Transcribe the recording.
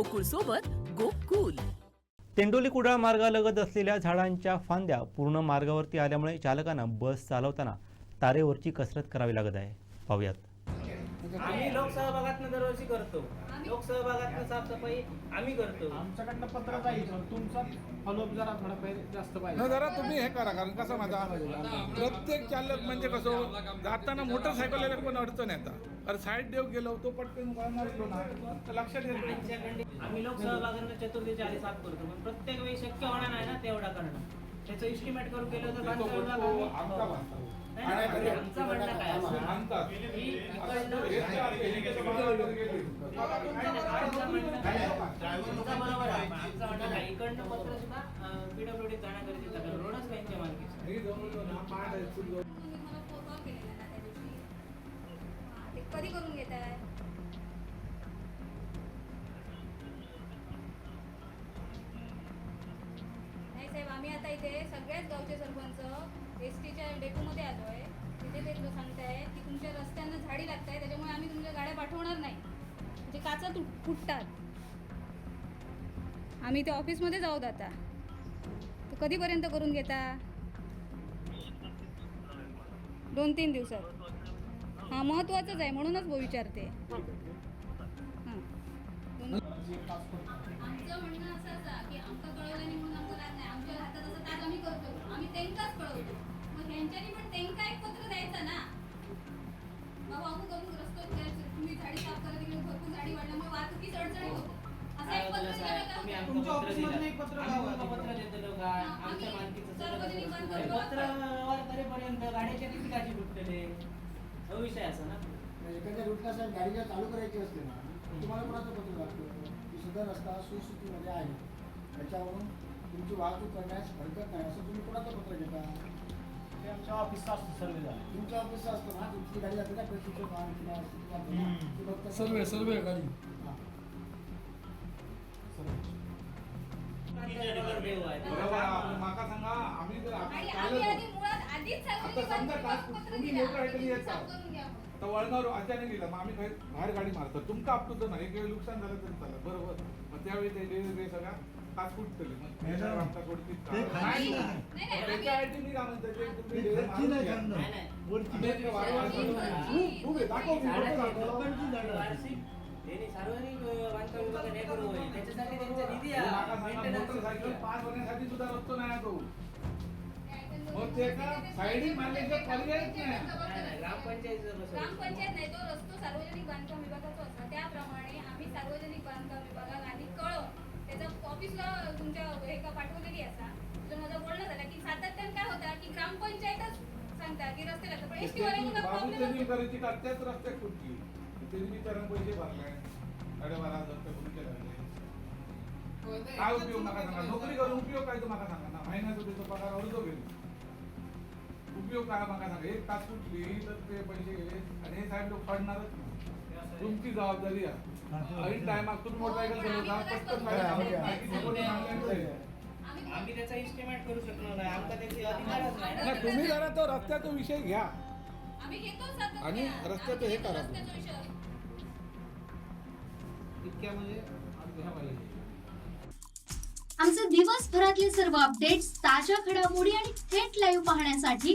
गोकुळ सोबत गोकुल. तेंडोली कुडाळ मार्गालगत असलेल्या झाडांच्या फांद्या पूर्ण मार्गावरती आल्यामुळे चालकांना बस चालवताना तारेवरची कसरत करावी लागत आहे. पाहूयात. आम्ही लोकसहभागातनं दरवर्षी करतो. लोकसहभागातनं साफसफाई आम्ही करतो. आमच्याकडनं पत्र जाईल पण तुमचा फॉलोअप जरा थोडा पहिले जास्त न पाहिजे जरा तुम्ही हे करा कारण कसं माझा प्रत्येक चालक म्हणजे कसं जाताना मोटरसायकल पण अडचण येतात कारण साईड देव गेलो तो पटकन ना तर लक्षात येत. आम्ही लोकसहभागातनं चतुर्थीच्या आधी साफ करतो पण प्रत्येक वेळी शक्य होणार नाही ना तेवढा करणं. त्याचं इस्टिमेट करून केलं तर आमचा म्हणणं काय असे कधी करून घेत आहे नाही साहेब आम्ही आता इथे सगळ्याच गावचे सरपंच एस टीच्या डेपोमध्ये आलो आहे तिथे ते सांगताय. झाडी लागत आहे त्याच्यामुळे आम्ही तुमच्या गाड्या पाठवणार नाही. म्हणजे काचा तुट फुटतात. आम्ही ते ऑफिसमध्ये जाऊ आता. तर कधीपर्यंत करून घेता? दोन तीन दिवसात. हां महत्त्वाचंच आहे म्हणूनच बो विचारते. हां. दोन- आमचं म्हणणं असं की तिकडे भरपूर झाडी वाढल्यामुळे वाहतुकीच अडचणी होते असं एक पत्र दिलं का? तुम्ही आमचं तुमच्या पत्र ऑफिसमधनं दिलं. एक पत्र आम्ही लावा. तुमचं पत्र देतो का हा, आमच्या आम्ही मालकीचं सार्वजनिक सगळं बांधकाम पत्र वर करेपर्यंत गाड्याच्या किती काची फुटलेले हा विषय असा ना. एखाद्या रूटला साहेब गाडी जर चालू करायची असते ना तुम्हाला कोणाचं पत्र लागतं? की सदर रस्ता सुस्थितीमध्ये आहे. त्याच्यावरून तुमची वाहतूक करण्यास हरकत नाही. असं तुम्ही कोणाचं पत्र घेता? आमच्या ऑफिसचा असतो सर्वे झाला तुमच्या ऑफिसचं असतं ना तुमची गाडी जाते ना प्रशिक्षण वाहन किंवा किंवा ते फक्त सर्वे सर्वे गाडी हां. देव आहे बरोबर आहे. माका सांगा आम्ही जर आता आणि आम्ही चाललो आधी मुळात आधीच आता समजा बांधकाम का पत्र तुम्ही दिलं. मोटर ऐकली येत घ्या. आता वळणावर अचानक गेलं. मग आम्ही काही बाहेर गाडी मारतो तुमका आपलं नाही एक वेळ नुकसान झालं तरी चाललं. बरोबर. मग त्यावेळी ते रेल्वे सगळा पाच फूट मग आमचा त्याच्या आयटी मी काय. दाखव त्यांनी सार्वजनिक बांधकाम हे करू त्याच्यासाठी त्यांचा निधी आहे. माका सांगा, मेंटेनन्स मोटरसायकल पास होण्यासाठी सुद्धा रस्तो नाही तो. ग्रामपंचायत नाही, नाही, ग्रामपंचायतीचं बसवलं. ग्रामपंचायत नाही तो रस्तो सार्वजनिक बांधकाम विभागाचा असतो. त्याप्रमाणे आम्ही सार्वजनिक बांधकाम विभागाला आधी कळव त्याचा ऑफिसला तुमच्या हे का पाठवलेली असा. तर माझं बोलणं झालं की सातत्यानं काय होता की ग्रामपंचायतच सांगता की रस्ते लागतात पण वाल्यांना प्रॉब्लेम पैसे भरले. साडेबारा हजार रुपये काय उपयोग नका सांगा. नोकरी करून उपयोग काय तो माका सांगा? ना महिन्याचा पगार अर्ज गेलो काय माका सांगा एक तास कुठली तर ते पैसे गेले. आणि हे साहेब लोक पडणारच नाही. तुमची जबाबदारी आहे. ऐन टायमात तुम्ही मोटरसायकल चालवता पटकन बाहेर माहिती सगळं सांगण्यात जाईल. आम्ही आम्ही त्याचा इस्टिमेट करू शकलो नाही. आमचा त्याचे अधिकारच नाही. ना. नाही, तुम्ही जरा तो रस्त्याचा विषय घ्या. आणि रस्त्याचं हे करा. रस्त्याचा विषय. इतक्या म्हणजे घ्या पाहिजे आमचे दिवसभरातले सर्व अपडेट्स ताज्या घडामोडी आणि थेट लाईव्ह पाहण्यासाठी